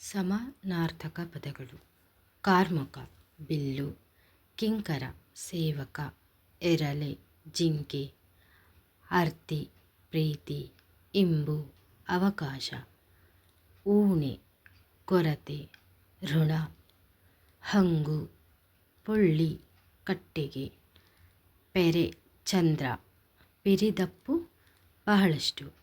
ಸಮಾನಾರ್ಥಕ ಪದಗಳು. ಕಾರ್ಮುಕ, ಬಿಲ್ಲು, ಕಿಂಕರ, ಸೇವಕ, ಎರಲೆ, ಜಿಂಕೆ ಅರ್ತಿ ಪ್ರೀತಿ, ಇಂಬು, ಅವಕಾಶ, ಊಣೆ, ಕೊರತೆ, ಋಣ, ಹಂಗು, ಪುಳ್ಳಿ, ಕಟ್ಟಿಗೆ, ಪೆರೆ, ಚಂದ್ರ, ಪಿರಿದಪ್ಪು ಬಹಳಷ್ಟು.